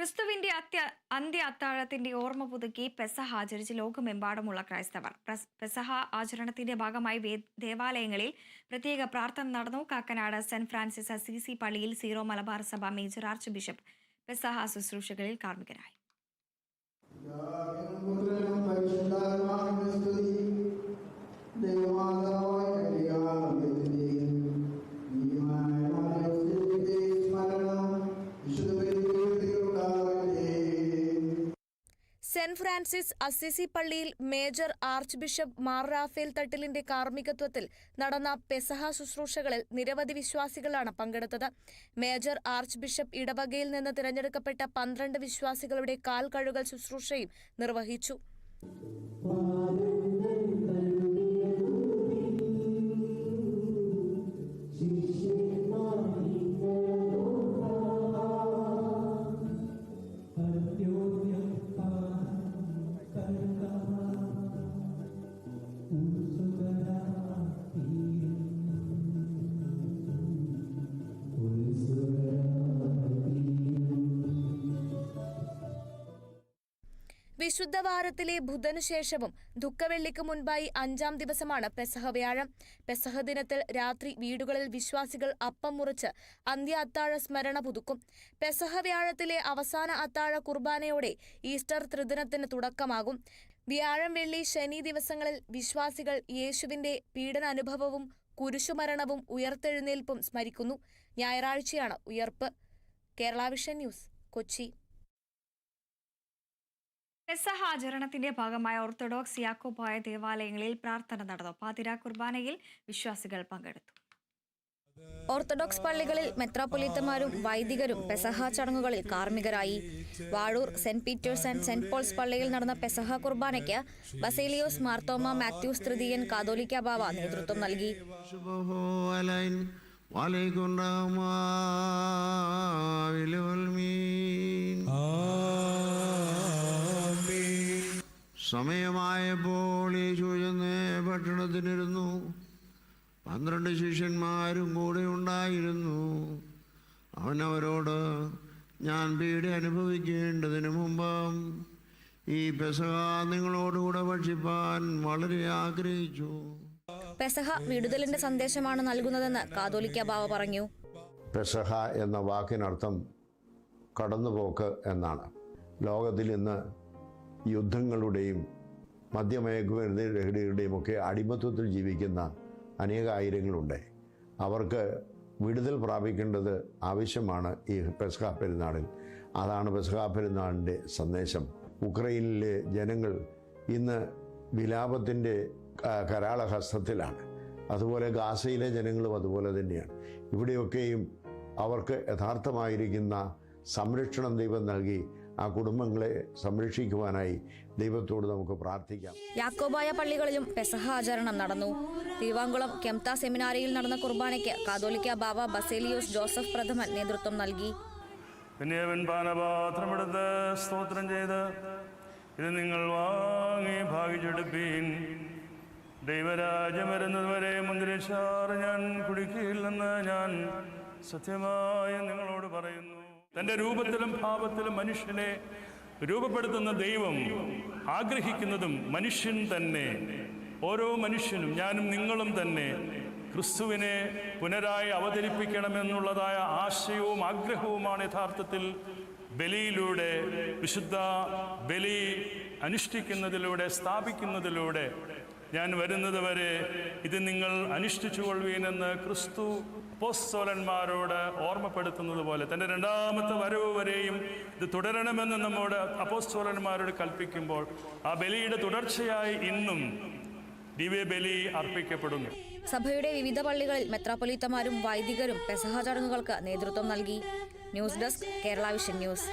ക്രിസ്തുവിന്റെ അത്യ അന്ത്യ അത്താഴത്തിന്റെ ഓർമ്മ പുതുക്കി പെസഹ ആചരിച്ച് ലോകമെമ്പാടുമുള്ള ക്രൈസ്തവർ. പെസഹ ആചരണത്തിന്റെ ഭാഗമായി ദേവാലയങ്ങളിൽ പ്രത്യേക പ്രാർത്ഥന നടന്നു. കാക്കനാട് സെന്റ് ഫ്രാൻസിസ് അസീസി പള്ളിയിൽ സീറോ മലബാർ സഭ മേജർ ആർച്ച് ബിഷപ്പ് പെസഹ ശുശ്രൂഷകളിൽ കാർമ്മികരായി സെന്റ് ഫ്രാൻസിസ് അസിസി പള്ളിയിൽ major archbishop Mar Rafale തട്ടിലിന്റെ കാർമ്മികത്വത്തിൽ നടന്ന പെസഹ ശുശ്രൂഷകളിൽ നിരവധി വിശ്വാസികളാണ് പങ്കെടുത്തത്. മേജർ ആർച്ച് ബിഷപ്പ് ഇടവകയിൽ നിന്ന് തിരഞ്ഞെടുക്കപ്പെട്ട പന്ത്രണ്ട് വിശ്വാസികളുടെ കാൽ കഴുകൽ ശുശ്രൂഷയും നിർവഹിച്ചു. വിശുദ്ധ വാരത്തിലെ ബുധനു ശേഷവും ദുഃഖവെള്ളിക്ക് മുൻപായി അഞ്ചാം ദിവസമാണ് പെസഹ വ്യാഴം. പെസഹ ദിനത്തിൽ രാത്രി വീടുകളിൽ വിശ്വാസികൾ അപ്പം മുറിച്ച് അന്ത്യ അത്താഴ സ്മരണ പുതുക്കും. പെസഹ വ്യാഴത്തിലെ അവസാന അത്താഴ കുർബാനയോടെ ഈസ്റ്റർ ത്രിദിനത്തിന് തുടക്കമാകും. വ്യാഴം വെള്ളി ശനി ദിവസങ്ങളിൽ വിശ്വാസികൾ യേശുവിന്റെ പീഡനാനുഭവവും കുരിശുമരണവും ഉയർത്തെഴുന്നേൽപ്പും സ്മരിക്കുന്നു. ഞായറാഴ്ചയാണ് ഉയർപ്പ്. Kerala vision news Kochi. പെസഹ ആചരണത്തിന്റെ ഭാഗമായ ഓർത്തഡോക്സ് യാക്കോബായ ദേവാലയങ്ങളിൽ പ്രാർത്ഥന നടന്നു. പാതിര കുർബാനയിൽ വിശ്വാസികൾ പങ്കെടുത്തു. ഓർത്തഡോക്സ് പള്ളികളിൽ മെത്രാപ്പൊലീത്തമാരും വൈദികരും പെസഹ ചടങ്ങുകളിൽ കാർമ്മികരായി. Vazhoor saint Peter's and saint Paul's പള്ളിയിൽ നടന്ന പെസഹ കുർബാനയ്ക്ക് ബസേലിയോസ് മാർത്തോമ മാത്യൂസ് തൃതീയൻ കാതോലിക്ക ബാവ നേതൃത്വം നൽകി. സമയമായപ്പോൾ യേശു ചെന്ന് ഭക്ഷണത്തിനിരുന്നു പന്ത്രണ്ട് ശിഷ്യന്മാരും കൂടെ ഉണ്ടായിരുന്നു. അവൻ അവരോട് ഞാൻ പീഡ അനുഭവിക്കേണ്ടതിന് മുമ്പ് ഈ പെസഹ നിങ്ങളോടുകൂടെ ഭക്ഷിപ്പാൻ വളരെ ആഗ്രഹിച്ചു. പെസഹ വിടുതലിന്റെ സന്ദേശമാണ് നൽകുന്നതെന്ന് കാതോലിക്ക ബാവ പറഞ്ഞു. പെസഹ എന്ന വാക്കിനർത്ഥം കടന്നുപോക്ക് എന്നാണ്. ലോകത്തിൽ ഇന്ന് യുദ്ധങ്ങളുടെയും മദ്യമയക്കുമരുന്ന് ലഹരികളുടെയും ഒക്കെ അടിമത്വത്തിൽ ജീവിക്കുന്ന അനേകായിരങ്ങളുണ്ട്. അവർക്ക് വിടുതൽ പ്രാപിക്കേണ്ടത് ആവശ്യമാണ് ഈ പെസ്കാ പെരുന്നാളിൽ. അതാണ് പെസ്കാ പെരുന്നാളിന്റെ സന്ദേശം. ഉക്രൈനിലെ ജനങ്ങൾ ഇന്ന് വിലാപത്തിന്റെ കരാളഹസ്തത്തിലാണ്. അതുപോലെ ഗാസയിലെ ജനങ്ങളും അതുപോലെ തന്നെയാണ്. ഇവിടെയൊക്കെയും അവർക്ക് യഥാർത്ഥമായിരിക്കുന്ന സംരക്ഷണം ദൈവം നൽകി ആ കുടുംബങ്ങളെ സംരക്ഷിക്കുവാനായി ദൈവത്തോട് നമുക്ക് പ്രാർത്ഥിക്കാം. യാക്കോബായ പള്ളികളിലും പെസഹ ആചരണം നടന്നു. തിരുവാങ്കുളം കെംത സെമിനാരിയിൽ നടന്ന കുർബാനയ്ക്ക് കാതോലിക്ക ബാബ ബസേലിയോസ് ജോസഫ് പ്രഥമൻ നേതൃത്വം നൽകി. പാനപാത്രമെടുത്ത് സ്തോത്രം ചെയ്ത് ഇത് നിങ്ങൾ വാങ്ങി ഭാഗിച്ചെടുപ്പീൻ. ദൈവരാജ്യം വരുന്നതുവരെ മുന്തിരിച്ചാറ് ഞാൻ കുടിക്കില്ലെന്ന് ഞാൻ സത്യമായി നിങ്ങളോട് പറയുന്നു. തന്റെ രൂപത്തിലും ഭാവത്തിലും മനുഷ്യനെ രൂപപ്പെടുത്തുന്ന ദൈവം ആഗ്രഹിക്കുന്നതും മനുഷ്യൻ തന്നെ. ഓരോ മനുഷ്യനും ഞാനും നിങ്ങളും തന്നെ ക്രിസ്തുവിനെ പുനരായി അവതരിപ്പിക്കണമെന്നുള്ളതായ ആശയവും ആഗ്രഹവുമാണ് യഥാർത്ഥത്തിൽ ബലിയിലൂടെ വിശുദ്ധ ബലി അനുഷ്ഠിക്കുന്നതിലൂടെ സ്ഥാപിക്കുന്നതിലൂടെ. ഞാൻ വരുന്നത് വരെ ഇത് നിങ്ങൾ അനുഷ്ഠിച്ചുകൊള്ളുവീനെന്ന് ക്രിസ്തു അപ്പോസ്തോലന്മാരോട് ഓർമ്മപ്പെടുത്തുന്നത് പോലെ തന്റെ രണ്ടാമത്തെ വരവ് വരെയും ഇത് തുടരണമെന്ന് നമ്മോട് അപ്പോസ്തോലന്മാരോട് കൽപ്പിക്കുമ്പോൾ ആ ബലിയുടെ തുടർച്ചയായി ഇന്നും ദിവ്യബലി അർപ്പിക്കപ്പെടുന്നു. സഭയുടെ വിവിധ പള്ളികളിൽ മെത്രാപ്പൊലീത്തമാരും വൈദികരും പെസഹ ചടങ്ങുകൾക്ക് നേതൃത്വം നൽകി. News desk Kerala vision news.